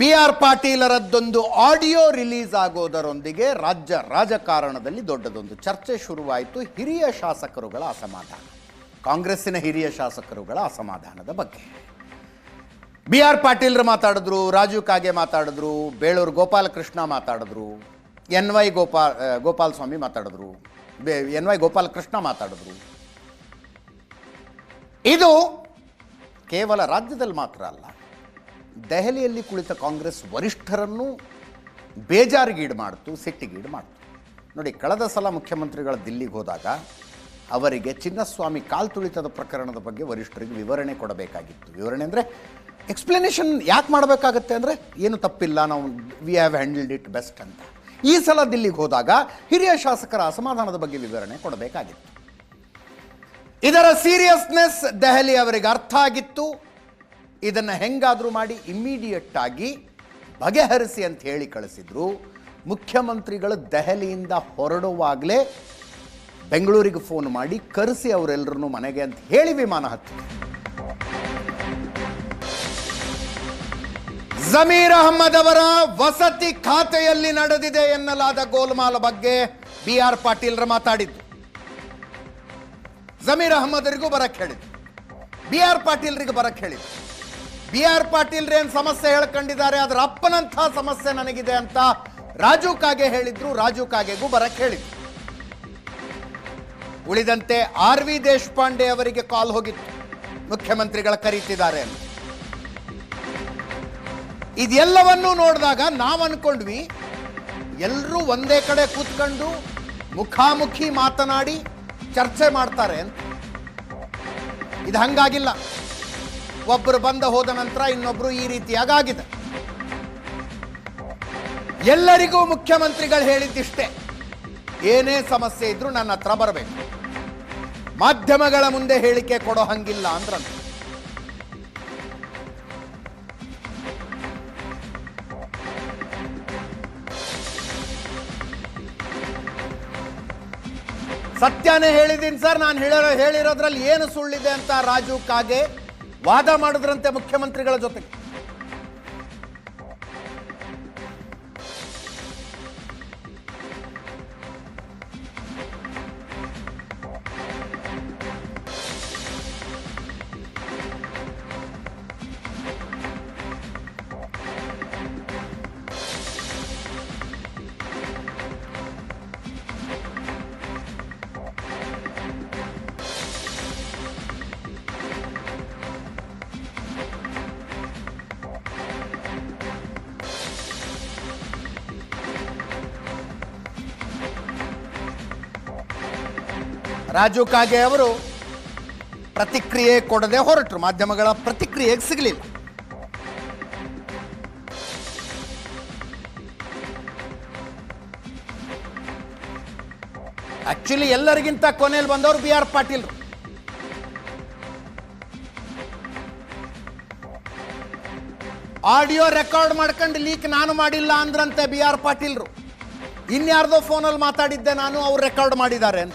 B R ಪಾಟೀಲರದ್ದೊಂದು audio release ಆಗೋದರೊಂದಿಗೆ ರಾಜ್ಯ ರಾಜಕಾರಣದಲ್ಲಿ ದೊಡ್ಡದೊಂದು ಚರ್ಚೆ ಶುರುವಾಯಿತು. ಹಿರಿಯ ಶಾಸಕರುಗಳ ಅಸಮಾಧಾನ. ಕಾಂಗ್ರೆಸ್ಸಿನ ಹಿರಿಯ ಶಾಸಕರುಗಳ ಅಸಮಾಧಾನದ ಬಗ್ಗೆ. ಬಿ ಆರ್ ಪಾಟೀಲ್ರು ಮಾತಾಡಿದ್ರು ರಾಜು ಕಾಗೆ ಮಾತಾಡಿದ್ರು, ಬೇಳೂರು ಗೋಪಾಲಕೃಷ್ಣ ಮಾತಾಡಿದ್ರು, ಎನ್ ವೈ ಗೋಪಾಲ್ ಸ್ವಾಮಿ ಮಾತಾಡಿದ್ರು, ಬೇ, ಎನ್ ವೈ ಗೋಪಾಲಕೃಷ್ಣ ಮಾತಾಡಿದ್ರು. ಇದು ಕೇವಲ ರಾಜ್ಯದಲ್ಲಿ ಮಾತ್ರ ಅಲ್ಲ ದೆಹಲಿಯಲ್ಲಿ ಕುಳಿತ ಕಾಂಗ್ರೆಸ್ ವರಿಷ್ಠರನ್ನು ಬೇಜಾರಿಗೀಡು ಮಾಡ್ತು, ಸಿಟ್ಟಿಗೀಡು ಮಾಡ್ತು. ನೋಡಿ, ಕಳೆದ ಸಲ ಮುಖ್ಯಮಂತ್ರಿಗಳ ದಿಲ್ಲಿಗೆ ಹೋದಾಗ ಅವರಿಗೆ ಚಿನ್ನಸ್ವಾಮಿ ಕಾಲ್ ತುಳಿತದ ಪ್ರಕರಣದ ಬಗ್ಗೆ ವರಿಷ್ಠರಿಗೆ ವಿವರಣೆ ಕೊಡಬೇಕಾಗಿತ್ತು. ವಿವರಣೆ ಅಂದರೆ ಎಕ್ಸ್ಪ್ಲನೇಷನ್ ಯಾಕೆ ಮಾಡಬೇಕಾಗತ್ತೆ ಅಂದರೆ ಏನು ತಪ್ಪಿಲ್ಲ, ನಾವು we have handled it best ಅಂತ. ಈ ಸಲ ದಿಲ್ಲಿಗೆ ಹೋದಾಗ ಹಿರಿಯ ಶಾಸಕರ ಅಸಮಾಧಾನದ ಬಗ್ಗೆ ವಿವರಣೆ ಕೊಡಬೇಕಾಗಿತ್ತು. ಇದರ ಸೀರಿಯಸ್ನೆಸ್ ದೆಹಲಿ ಅವರಿಗೆ ಅರ್ಥ ಆಗಿತ್ತು. ಇದನ್ನು ಹೆಂಗಾದರೂ ಮಾಡಿ ಇಮ್ಮಿಡಿಯೇಟ್ಟಾಗಿ ಬಗೆಹರಿಸಿ ಅಂತ ಹೇಳಿ ಕಳಿಸಿದ್ರು. ಮುಖ್ಯಮಂತ್ರಿಗಳು ದೆಹಲಿಯಿಂದ ಹೊರಡುವಾಗಲೇ ಬೆಂಗಳೂರಿಗೆ ಫೋನ್ ಮಾಡಿ ಕರೆಸಿ ಅವರೆಲ್ಲರನ್ನು ಮನೆಗೆ ಅಂತ ಹೇಳಿ ವಿಮಾನ ಹತ್ತಿ ಜಮೀರ್ ಅಹಮ್ಮದ್ ಅವರ ವಸತಿ ಖಾತೆಯಲ್ಲಿ ನಡೆದಿದೆ ಎನ್ನಲಾದ ಗೋಲ್ಮಾಲ ಬಗ್ಗೆ ಬಿ ಆರ್ ಪಾಟೀಲ್ರ ಮಾತಾಡಿದ್ದು. ಜಮೀರ್ ಅಹಮ್ಮದರಿಗೂ ಬರಕ್ಕೆ ಹೇಳಿದ್ರು. ಬಿ ಆರ್ ಪಾಟೀಲ್ರಿಗೂ ಬರಕ್ಕೆ ಹೇಳಿದ್ರು. ಬಿ ಆರ್ ಪಾಟೀಲ್ ರೇನ್ ಸಮಸ್ಯೆ ಹೇಳ್ಕೊಂಡಿದ್ದಾರೆ ಅದರ ಅಪ್ಪನಂಥ ಸಮಸ್ಯೆ ನನಗಿದೆ ಅಂತ ರಾಜು ಕಾಗೆ ಹೇಳಿದ್ರು, ರಾಜು ಕಾಗೆಗೂ ಬರಕ್ ಹೇಳಿದ್ರು. ಉಳಿದಂತೆ ಆರ್ ವಿ ದೇಶಪಾಂಡೆ ಅವರಿಗೆ ಕಾಲ್ ಹೋಗಿತ್ತು, ಮುಖ್ಯಮಂತ್ರಿಗಳ ಕರೀತಿದ್ದಾರೆ ಅಂತ. ಇದೆಲ್ಲವನ್ನೂ ನೋಡಿದಾಗ ನಾವು ಅನ್ಕೊಂಡ್ವಿ ಎಲ್ಲರೂ ಒಂದೇ ಕಡೆ ಕೂತ್ಕೊಂಡು ಮುಖಾಮುಖಿ ಮಾತನಾಡಿ ಚರ್ಚೆ ಮಾಡ್ತಾರೆ ಅಂತ. ಇದು ಹಂಗಾಗಿಲ್ಲ. ಒಬ್ಬರು ಬಂದ ಹೋದ ನಂತರ ಇನ್ನೊಬ್ರು ಈ ರೀತಿಯಾಗಿದೆ ಎಲ್ಲರಿಗೂ ಮುಖ್ಯಮಂತ್ರಿಗಳು ಹೇಳಿದ್ದಿಷ್ಟೇ, ಏನೇ ಸಮಸ್ಯೆ ಇದ್ರೂ ನನ್ನ ಹತ್ರ ಬರಬೇಕು. ಮಾಧ್ಯಮಗಳ ಮುಂದೆ ಹೇಳಿಕೆ ಕೊಡೋ ಹಂಗಿಲ್ಲ ಅಂದ್ರ ಸತ್ಯನೇ ಹೇಳಿದ್ದೀನಿ ಸರ್, ನಾನು ಹೇಳಿರೋ ಹೇಳಿರೋದ್ರಲ್ಲಿ ಏನು ಸುಳ್ಳಿದೆ ಅಂತ ರಾಜು ಕಾಗೆ ವಾದ ಮಾಡಿದ್ರಂತೆ ಮುಖ್ಯಮಂತ್ರಿಗಳ ಜೊತೆಗೆ. ರಾಜು ಕಾಗೆ ಅವರು ಪ್ರತಿಕ್ರಿಯೆ ಕೊಡದೆ ಹೊರಟರು. ಮಾಧ್ಯಮಗಳ ಪ್ರತಿಕ್ರಿಯೆಗೆ ಸಿಗಲಿಲ್ಲ. ಆಕ್ಚುಲಿ ಎಲ್ಲರಿಗಿಂತ ಕೊನೆಯಲ್ಲಿ ಬಂದವರು B R Patil audio record ಮಾಡ್ಕೊಂಡು ಲೀಕ್ ನಾನು ಮಾಡಿಲ್ಲ ಅಂದ್ರಂತೆ ಬಿ ಆರ್ ಪಾಟೀಲ್ರು. ಇನ್ಯಾರ್ದೋ ಫೋನಲ್ಲಿ ಮಾತಾಡಿದ್ದೆ ನಾನು, ಅವ್ರು ರೆಕಾರ್ಡ್ ಮಾಡಿದ್ದಾರೆ ಅಂತ.